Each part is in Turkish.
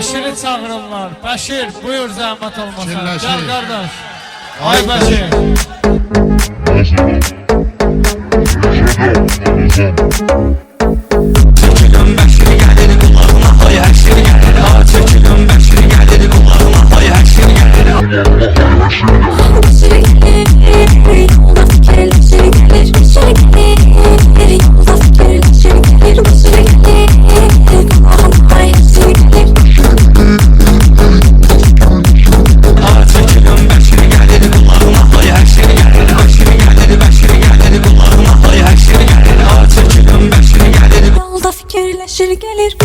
Bəşiri çağırırlar. Bəşir, buyur zəhmət olmasa. Gəl qardaş. Ay Bəşir. Yaşadım, yaşadım, yaşadım. şaşır gelir.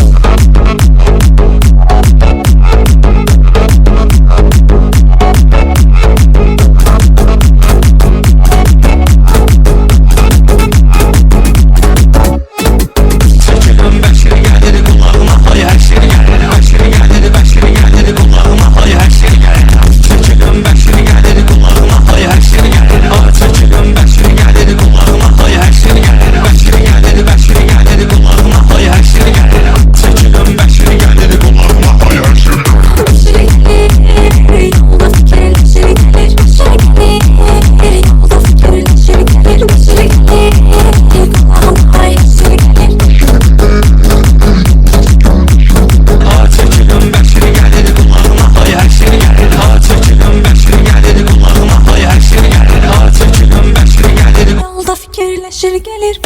birleşir gelir.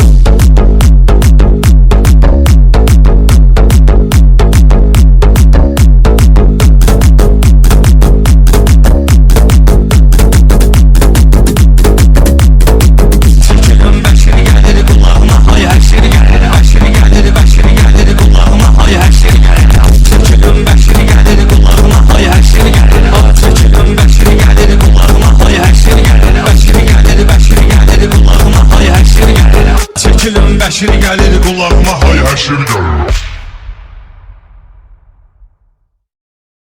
her şey geldi kulağıma Hay her şey geldi.